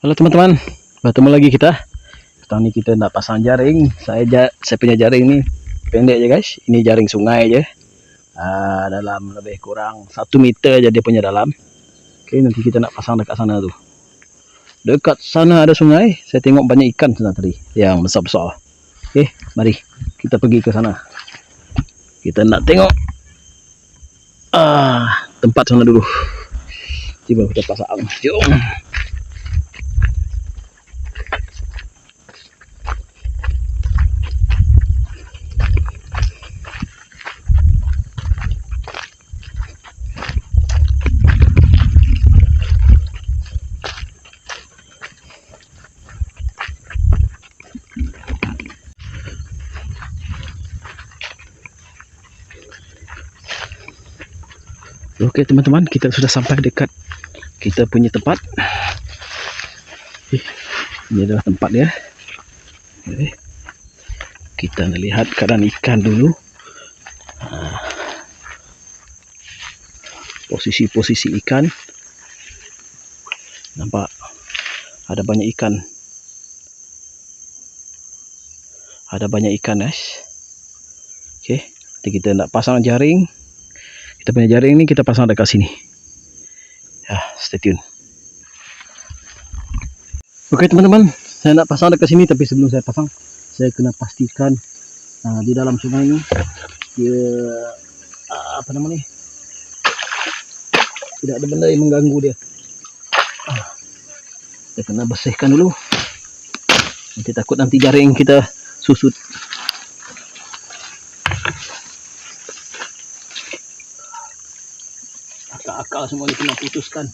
Halo teman-teman, bertemu lagi kita. Sekarang ni kita nak pasang jaring. Saya saya punya jaring ni pendek je guys. Ini jaring sungai je. Uh, dalam lebih kurang 1 meter je dia punya dalam. Okey, nanti kita nak pasang dekat sana tu. Dekat sana ada sungai. Saya tengok banyak ikan sana tadi yang besar-besar. Okey, mari kita pergi ke sana. Kita nak tengok ah tempat sana dulu. Tiba kita pasang. Jom. Okey teman-teman, kita sudah sampai dekat kita punya tempat. Eh, Ini adalah tempat dia. Okey. Kita nak lihat keadaan ikan dulu. Ah. Posisi-posisi ikan. Nampak ada banyak ikan. Ada banyak ikan guys. Okey, nanti kita nak pasang jaring. Kita punya jaring ni kita pasang dekat sini. Ya, stay tune. Okey teman-teman, saya nak pasang dekat sini tapi sebelum saya pasang, saya kena pastikan uh, di dalam sungai ni dia uh, apa nama ni? Tidak ada benda yang mengganggu dia. Uh, saya kena bersihkan dulu. Nanti takut nanti jaring kita susut. Akal-akal semua ni kena putuskan.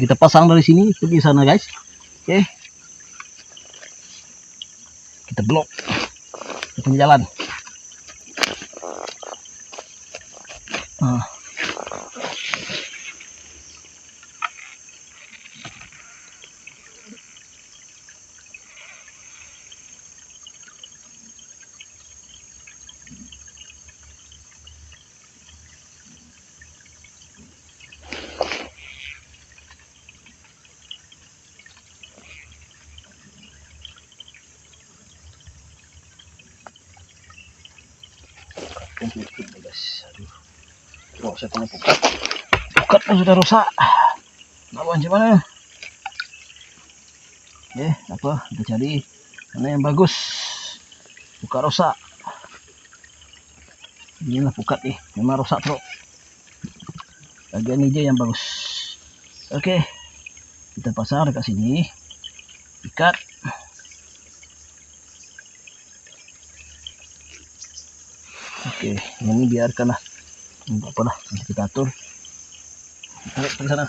Kita pasang dari sini pergi sana guys. Okey. Kita blok. Kita jalan. Ah. Kumpul-kumpul ni guys. Aduh. Tengok saya punya pukat. Pukat pun sudah rosak. Nak buat macam mana? Eh, apa? Kita cari mana yang bagus. Pukat rosak. Inilah pukat ni. Memang rosak teruk. Bagian ni je yang bagus. Okey. Kita pasang dekat sini. Ikat. Okey, yang ni biarkanlah. Tak apalah, nanti kita atur. Tarik ke sana.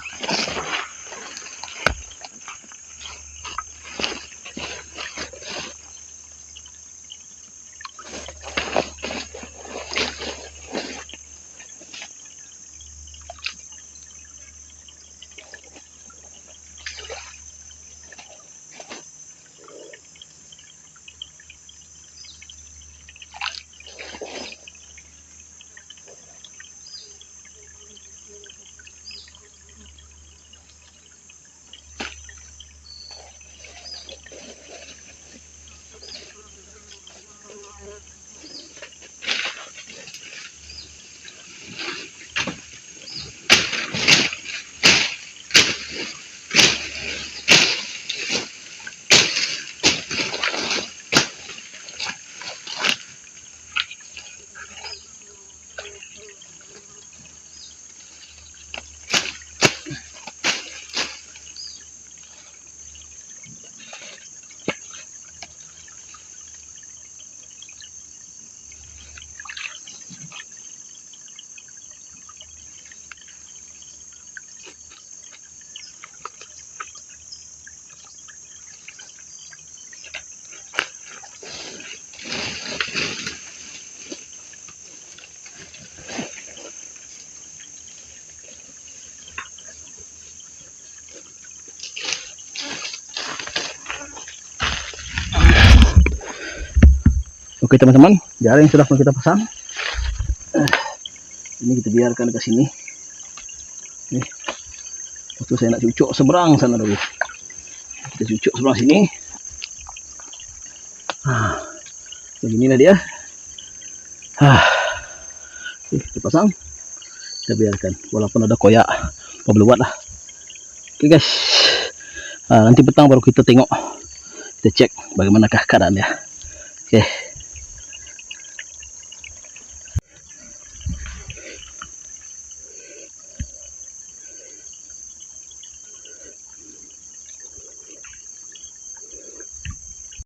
Oke teman-teman, jaring sudah pun kita pasang. Eh, ini kita biarkan ke sini. Nih. Lepas tu saya nak cucuk seberang sana dulu. Kita cucuk seberang sini. Ah, beginilah dia. Ah, Oke, kita pasang. Kita biarkan. Walaupun ada koyak, apa boleh buat lah. Oke guys. Ah, nanti petang baru kita tengok. Kita cek bagaimanakah keadaannya. Oke.